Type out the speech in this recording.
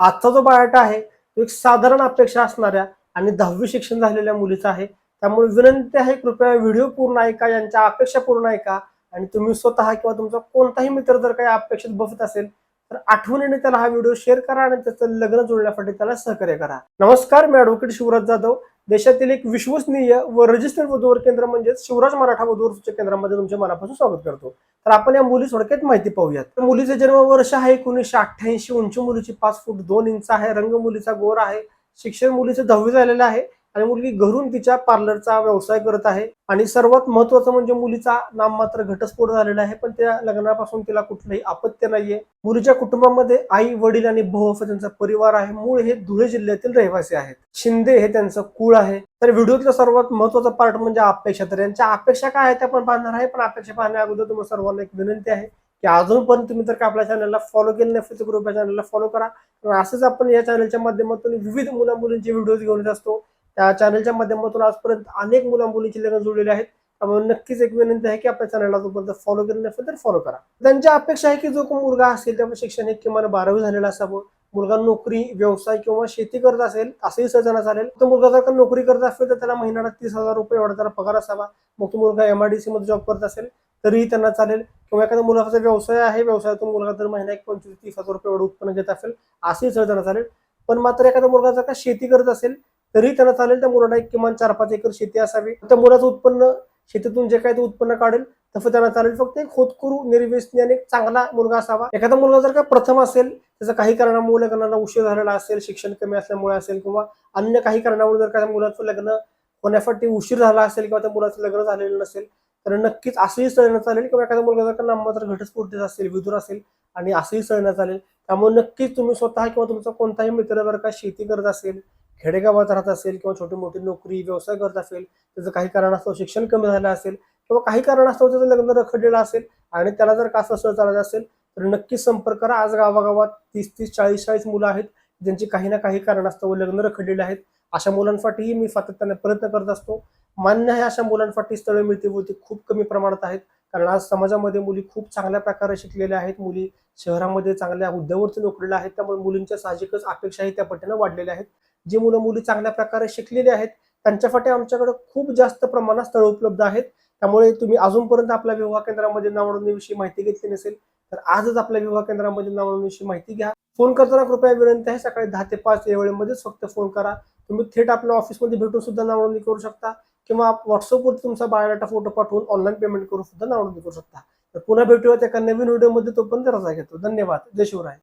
आजचा जो बायोटा आहे तो एक साधारण अपेक्षा असणाऱ्या आणि दहावी शिक्षण झालेल्या मुलीचा आहे. त्यामुळे विनंती आहे कृपया व्हिडिओ पूर्ण ऐका यांच्या अपेक्षा पूर्ण ऐका आणि तुम्ही स्वतः किंवा तुमचा कोणताही मित्र जर काही अपेक्षित बसत असेल तर आठवणीने त्याला हा व्हिडिओ शेअर करा आणि त्याचं लग्न जुळण्यासाठी त्याला सहकार्य करा. नमस्कार मी ॲडव्होकेट शिवराज जाधव. देशातील एक विश्वसनीय व रजिस्टर्ड वधूवर केंद्र म्हणजेच शिवराज मराठा वधूवर सूचक केंद्रामध्ये तुमचे मनापासून स्वागत करतो. तर आपण या मुली थोडक्यात माहिती पाहूयात. तर मुलीचे जन्म वर्ष आहे एकोणीसशे अठ्ठ्याऐंशी. उंची मुलीची पाच फूट दोन इंच आहे. रंग मुलीचा गोर आहे. शिक्षण मुलीचं दहावी झालेलं आहे. आणि मुलगी घरून तिच्या पार्लरचा व्यवसाय करत आहे. आणि सर्वात महत्वाचं म्हणजे मुलीचा नाममात्र घटस्फोट झालेला आहे पण त्या लग्नापासून तिला कुठलंही अपत्य नाहीये. मुलीच्या कुटुंबामध्ये आई वडील आणि भाऊ असा त्यांचा परिवार आहे. मूळ हे धुळे जिल्ह्यातील रहिवासी आहेत. शिंदे हे त्यांचं कुळ आहे. तर व्हिडिओतला सर्वात महत्त्वाचा पार्ट म्हणजे अपेक्षा. तर यांच्या अपेक्षा काय आहेत आपण पाहणार आहे पण अपेक्षा पाहण्या अगोदर तुम्हाला सर्वांना एक विनंती आहे की अजूनपर्यंत तुम्ही जर का आपल्या चॅनलला फॉलो केलं नाही तर ग्रुप चॅनलला फॉलो करा. असंच आपण या चॅनलच्या माध्यमातून विविध मुला मुलींचे व्हिडिओज घेऊन येत असतो. त्या चॅनलच्या माध्यमातून आजपर्यंत अनेक मुला मुलीची लग्न जुळलेले आहेत. त्यामुळे नक्कीच एक विनंती आहे की आपल्या चॅनलला जोपर्यंत फॉलो केलं नसेल तर फॉलो करा. त्यांची अपेक्षा आहे की जो कोण मुलगा असेल त्यामुळे शिक्षण हे किमान बारावी झालेला असावं. मुलगा नोकरी व्यवसाय किंवा शेती करत असेल असंही सजना चालेल तो मुलगा जर का नोकरी करत असेल तर त्याला महिन्याला तीस हजार रुपये एवढा त्याला पगार असावा. मग तो मुलगा एमआयडीसी मध्ये जॉब करत असेल तरीही त्यांना चालेल. किंवा एखाद्या मुलाचा व्यवसाय आहे व्यवसायातून मुलगा जर महिना एक पंचवीस तीस हजार रुपये एवढं उत्पन्न घेत असेल असंही सजना चालेल पण मात्र एखादा मुलगा जर का शेती करत असेल तरी त्यांना चालेल. त्या मुलांना एक किमान चार पाच एकर शेती असावी. त्या मुलाचं उत्पन्न शेतीतून जे काही ते उत्पन्न काढेल तसं त्यांना चालेल. फक्त एक होतकरू निर्व्यसनी आणि चांगला मुलगा असावा. एखादा मुलगा जर का प्रथम असेल त्याचा काही कारणामुळे लग्नाला उशीर झालेला असेल शिक्षण कमी असल्यामुळे असेल किंवा अन्य काही कारणामुळे जर का त्या मुलाचं लग्न होण्यासाठी उशीर झाला असेल किंवा त्या मुलाचं लग्न झालेलं नसेल तर नक्कीच असंही सळणं चालेल. किंवा एखादा मुलगा जर का नाममात्र घटस्फोट असेल विदूर असेल आणि असंही सळणं चालेल. त्यामुळे नक्कीच तुम्ही स्वतः किंवा तुमचा कोणताही मित्र जर का शेती करत असेल खेडेगावात राहत असेल किंवा छोटी मोठी नोकरी व्यवसाय करत असेल त्याचं काही कारणास्तव शिक्षण कमी झालं असेल किंवा काही कारणास्तव त्याचं लग्न रखडलेलं असेल आणि त्याला जर का असं चालत असेल तर नक्कीच संपर्क करा. आज गावागावात तीस तीस चाळीस चाळीस मुलं आहेत ज्यांची काही ना काही कारणास्तव लग्न रखडलेले आहेत. अशा मुलांसाठीही मी सातत्याने प्रयत्न करत असतो. मान्य आहे अशा मुलांसाठी स्थळे मिळते होती खूप कमी प्रमाणात आहेत. कारण आज समाजामध्ये मुली खूप चांगल्या प्रकारे शिकलेल्या आहेत. मुली शहरामध्ये चांगल्या हुद्द्यावरती नोकरीला आहेत. त्यामुळे मुलींच्या साहजिकच अपेक्षाही त्या पटीनं वाढलेल्या आहेत. जी मुलं मुली चांगल्या प्रकारे शिकलेली आहेत त्यांच्यासाठी आमच्याकडे खूप जास्त प्रमाणात स्थळ उपलब्ध आहेत. त्यामुळे तुम्ही अजूनपर्यंत आपल्या विवाह केंद्रामध्ये नावनोंदणीविषयी माहिती घेतली नसेल तर आजच आपल्या विवाह केंद्रामध्ये नावनोंदणीविषयी माहिती घ्या. फोन करताना कृपया विनंती आहे सकाळी दहा ते पाच या वेळेमध्येच फक्त फोन करा. तुम्ही थेट आपल्या ऑफिसमध्ये भेटून सुद्धा नावनोंदणी करू शकता किंवा व्हॉट्सअपवरती तुमचा बायोडाटा फोटो पाठवून ऑनलाईन पेमेंट करून सुद्धा नावनोंदणी करू शकता. तर पुन्हा भेटूयात एका नवीन व्हिडिओमध्ये तोपर्यंत रजा घेतो धन्यवाद. जय शिवराय.